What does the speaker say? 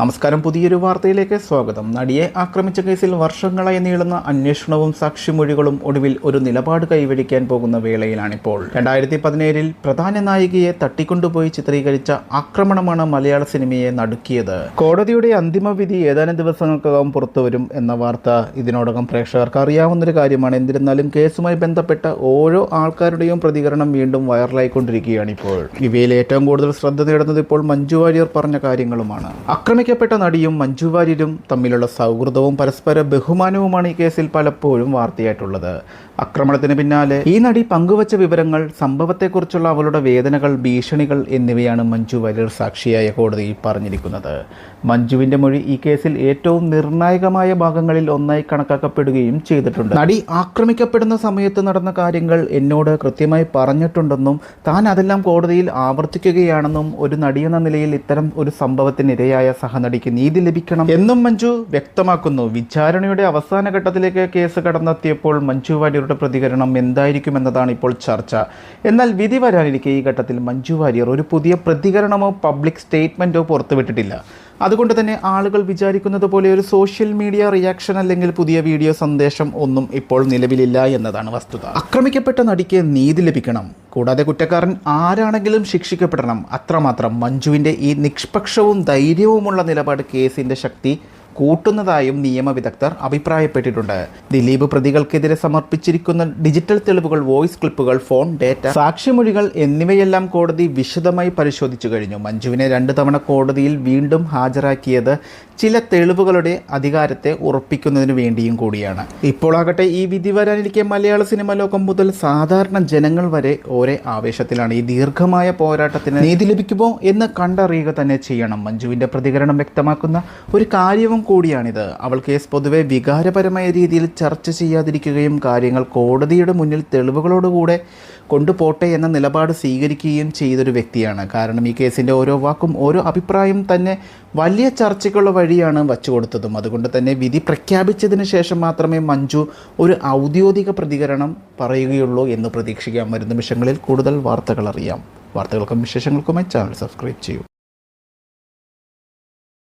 നമസ്കാരം. പുതിയൊരു വാർത്തയിലേക്ക് സ്വാഗതം. നടിയെ ആക്രമിച്ച കേസിൽ വർഷങ്ങളായി നീളുന്ന അന്വേഷണവും സാക്ഷിമൊഴികളും ഒടുവിൽ ഒരു നിലപാട് കൈവരിക്കാൻ പോകുന്ന വേളയിലാണിപ്പോൾ. രണ്ടായിരത്തി പതിനേഴിൽ പ്രധാന നായികയെ തട്ടിക്കൊണ്ടുപോയി ചിത്രീകരിച്ച ആക്രമണമാണ് മലയാള സിനിമയെ നടുക്കിയത്. കോടതിയുടെ അന്തിമ വിധി ഏതാനും ദിവസങ്ങൾക്കകം പുറത്തുവരും എന്ന വാർത്ത ഇതിനോടകം പ്രേക്ഷകർക്ക് അറിയാവുന്നൊരു കാര്യമാണ്. എന്നിരുന്നാലും കേസുമായി ബന്ധപ്പെട്ട ഓരോ ആൾക്കാരുടെയും പ്രതികരണം വീണ്ടും വൈറലായിക്കൊണ്ടിരിക്കുകയാണിപ്പോൾ. ഇവയിൽ ഏറ്റവും കൂടുതൽ ശ്രദ്ധ നേടുന്നത് ഇപ്പോൾ മഞ്ജു വാര്യർ പറഞ്ഞ കാര്യങ്ങളുമാണ്. ആക്രമിക്കപ്പെട്ട നടിയും മഞ്ജു വാര്യരും തമ്മിലുള്ള സൗഹൃദവും പരസ്പര ബഹുമാനവുമാണ് ഈ കേസിൽ പലപ്പോഴും വാർത്തയായിട്ടുള്ളത്. ആക്രമണത്തിന് പിന്നാലെ ഈ നടി പങ്കുവച്ച വിവരങ്ങൾ സംഭവത്തെക്കുറിച്ചുള്ള അവളുടെ വേദനകൾ ഭീഷണികൾ എന്നിവയാണ് മഞ്ജു വാര്യർ സാക്ഷിയായ കോടതിയിൽ പറഞ്ഞിരിക്കുന്നത്. മഞ്ജുവിന്റെ മൊഴി ഈ കേസിൽ ഏറ്റവും നിർണായകമായ ഭാഗങ്ങളിൽ ഒന്നായി കണക്കാക്കപ്പെടുകയും ചെയ്തിട്ടുണ്ട്. നടി ആക്രമിക്കപ്പെടുന്ന സമയത്ത് നടന്ന കാര്യങ്ങൾ എന്നോട് കൃത്യമായി പറഞ്ഞിട്ടുണ്ടെന്നും താൻ അതെല്ലാം കോടതിയിൽ ആവർത്തിക്കുകയാണെന്നും ഒരു നടിയെന്ന നിലയിൽ ഇത്തരം ഒരു സംഭവത്തിനിരയായ സഹനടിക്ക് നീതി ലഭിക്കണം എന്നും മഞ്ജു വ്യക്തമാക്കുന്നു. വിചാരണയുടെ അവസാന ഘട്ടത്തിലേക്ക് കേസ് കടന്നെത്തിയപ്പോൾ മഞ്ജു വാര്യരുടെ പ്രതികരണം എന്തായിരിക്കും എന്നതാണ് ഇപ്പോൾ ചർച്ച. എന്നാൽ വിധി വരാനിരിക്കെ ഈ ഘട്ടത്തിൽ മഞ്ജു വാര്യർ ഒരു പുതിയ പ്രതികരണമോ പബ്ലിക് സ്റ്റേറ്റ്മെന്റോ പുറത്തുവിട്ടിട്ടില്ല. അതുകൊണ്ട് തന്നെ ആളുകൾ വിചാരിക്കുന്നത് പോലെ ഒരു സോഷ്യൽ മീഡിയ റിയാക്ഷൻ അല്ലെങ്കിൽ പുതിയ വീഡിയോ സന്ദേശം ഒന്നും ഇപ്പോൾ നിലവിലില്ല എന്നതാണ് വസ്തുത. ആക്രമിക്കപ്പെട്ട നടിക്ക് നീതി ലഭിക്കണം. കൂടാതെ കുറ്റക്കാരൻ ആരാണെങ്കിലും ശിക്ഷിക്കപ്പെടണം. അത്രമാത്രം മഞ്ജുവിന്റെ ഈ നിഷ്പക്ഷവും ധൈര്യവുമുള്ള നിലപാട് കേസിന്റെ ശക്തി കൂട്ടുന്നതായും നിയമവിദഗ്ധർ അഭിപ്രായപ്പെട്ടിട്ടുണ്ട്. ദിലീപ് പ്രതികൾക്കെതിരെ സമർപ്പിച്ചിരിക്കുന്ന ഡിജിറ്റൽ തെളിവുകൾ വോയിസ് ക്ലിപ്പുകൾ ഫോൺ ഡേറ്റ സാക്ഷിമൊഴികൾ എന്നിവയെല്ലാം കോടതി വിശദമായി പരിശോധിച്ചു കഴിഞ്ഞു. മഞ്ജുവിനെ രണ്ടു തവണ കോടതിയിൽ വീണ്ടും ഹാജരാക്കിയത് ചില തെളിവുകളുടെ അധികാരത്തെ ഉറപ്പിക്കുന്നതിന് വേണ്ടിയും കൂടിയാണ്. ഇപ്പോളാകട്ടെ ഈ വിധി വരാനിരിക്കെ മലയാള സിനിമ ലോകം മുതൽ സാധാരണ ജനങ്ങൾ വരെ ഒരേ ആവേശത്തിലാണ്. ഈ ദീർഘമായ പോരാട്ടത്തിന് നീതി ലഭിക്കുമോ എന്ന് കണ്ടറിയുക തന്നെ ചെയ്യണം. മഞ്ജുവിന്റെ പ്രതികരണം വ്യക്തമാക്കുന്ന ഒരു കാര്യവും കൂടിയാണിത്. അവൾ കേസ് പൊതുവെ വികാരപരമായ രീതിയിൽ ചർച്ച ചെയ്യാതിരിക്കുകയും കാര്യങ്ങൾ കോടതിയുടെ മുന്നിൽ തെളിവുകളോടുകൂടെ കൊണ്ടുപോട്ടെ എന്ന നിലപാട് സ്വീകരിക്കുകയും ചെയ്തൊരു വ്യക്തിയാണ്. കാരണം ഈ കേസിന്റെ ഓരോ വാക്കും ഓരോ അഭിപ്രായം തന്നെ വലിയ ചർച്ചയ്ക്കുള്ള വഴിയാണ് വച്ചു കൊടുത്തതും അതുകൊണ്ട് തന്നെ വിധി പ്രഖ്യാപിച്ചതിന് ശേഷം മാത്രമേ മഞ്ജു ഒരു ഔദ്യോഗിക പ്രതികരണം പറയുകയുള്ളൂ എന്ന് പ്രതീക്ഷിക്കാം. വരുന്ന നിമിഷങ്ങളിൽ കൂടുതൽ വാർത്തകൾ അറിയാം. വാർത്തകൾക്കും വിശേഷങ്ങൾക്കുമായി ചാനൽ സബ്സ്ക്രൈബ് ചെയ്യൂ.